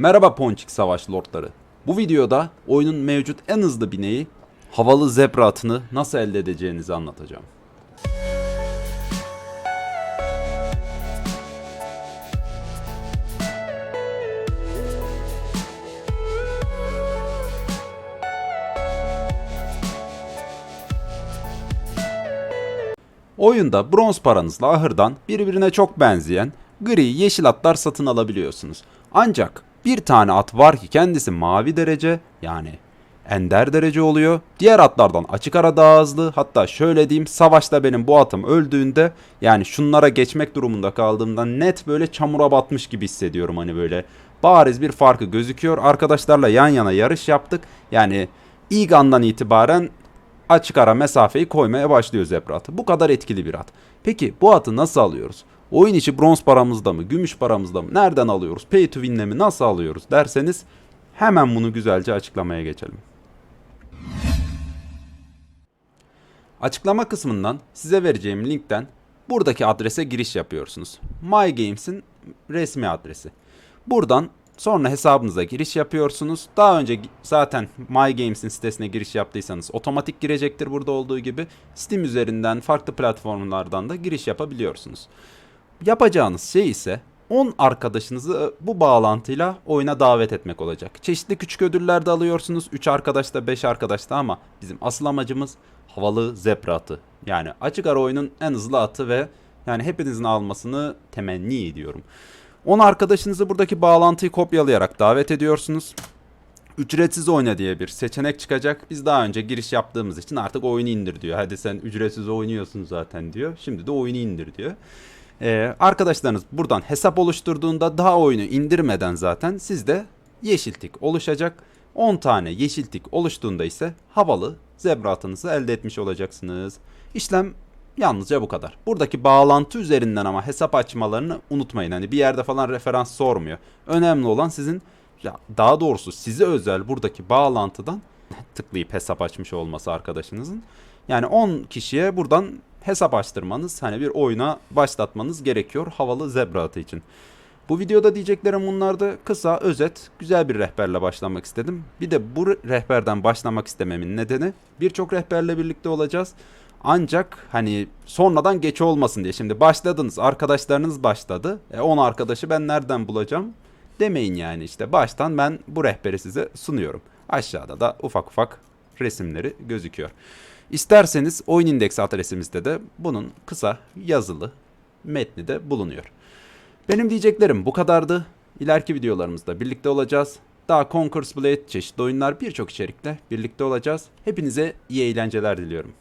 Merhaba Ponçik Savaş Lordları. Bu videoda oyunun mevcut en hızlı bineği havalı zebra atını nasıl elde edeceğinizi anlatacağım. Oyunda bronz paranızla ahırdan birbirine çok benzeyen gri yeşil atlar satın alabiliyorsunuz. Ancak bir tane at var ki kendisi mavi derece yani ender derece oluyor. Diğer atlardan açık ara daha hızlı. Hatta şöyle diyeyim savaşta benim bu atım öldüğünde yani şunlara geçmek durumunda kaldığımda net böyle çamura batmış gibi hissediyorum hani böyle. Bariz bir farkı gözüküyor. Arkadaşlarla yan yana yarış yaptık. Yani ilk andan itibaren açık ara mesafeyi koymaya başlıyor zebra atı. Bu kadar etkili bir at. Peki bu atı nasıl alıyoruz? Oyun içi bronz paramızda mı, gümüş paramızda mı, nereden alıyoruz, pay to win'le mi, nasıl alıyoruz derseniz hemen bunu güzelce açıklamaya geçelim. Açıklama kısmından size vereceğim linkten buradaki adrese giriş yapıyorsunuz. My Games'in resmi adresi. Buradan sonra hesabınıza giriş yapıyorsunuz. Daha önce zaten My Games'in sitesine giriş yaptıysanız otomatik girecektir burada olduğu gibi. Steam üzerinden farklı platformlardan da giriş yapabiliyorsunuz. Yapacağınız şey ise 10 arkadaşınızı bu bağlantıyla oyuna davet etmek olacak. Çeşitli küçük ödüller de alıyorsunuz. 3 arkadaşta 5 arkadaşta ama bizim asıl amacımız havalı zebra atı. Yani açık ara oyunun en hızlı atı ve yani hepinizin almasını temenni ediyorum. 10 arkadaşınızı buradaki bağlantıyı kopyalayarak davet ediyorsunuz. Ücretsiz oyna diye bir seçenek çıkacak. Biz daha önce giriş yaptığımız için artık oyunu indir diyor. Hadi sen ücretsiz oynuyorsun zaten diyor. Şimdi de oyunu indir diyor. Ee, arkadaşlarınız buradan hesap oluşturduğunda daha oyunu indirmeden zaten sizde yeşil tik oluşacak. 10 tane yeşil tik oluştuğunda ise havalı zebra atınızı elde etmiş olacaksınız. İşlem yalnızca bu kadar. Buradaki bağlantı üzerinden ama hesap açmalarını unutmayın. Hani bir yerde falan referans sormuyor. Önemli olan sizin ya daha doğrusu size özel buradaki bağlantıdan tıklayıp hesap açmış olması arkadaşınızın. Yani 10 kişiye buradan hesap açtırmanız, hani bir oyuna başlatmanız gerekiyor havalı zebra atı için. Bu videoda diyeceklerim bunlardı. Kısa, özet, güzel bir rehberle başlamak istedim. Bir de bu rehberden başlamak istememin nedeni birçok rehberle birlikte olacağız. Ancak hani sonradan geç olmasın diye. Şimdi başladınız, arkadaşlarınız başladı. E 10 arkadaşı ben nereden bulacağım? Demeyin yani işte baştan ben bu rehberi size sunuyorum. Aşağıda da ufak ufak resimleri gözüküyor. İsterseniz oyun indeks adresimizde de bunun kısa yazılı metni de bulunuyor. Benim diyeceklerim bu kadardı. İleriki videolarımızda birlikte olacağız. Daha Conquer's Blade, çeşitli oyunlar birçok içerikte birlikte olacağız. Hepinize iyi eğlenceler diliyorum.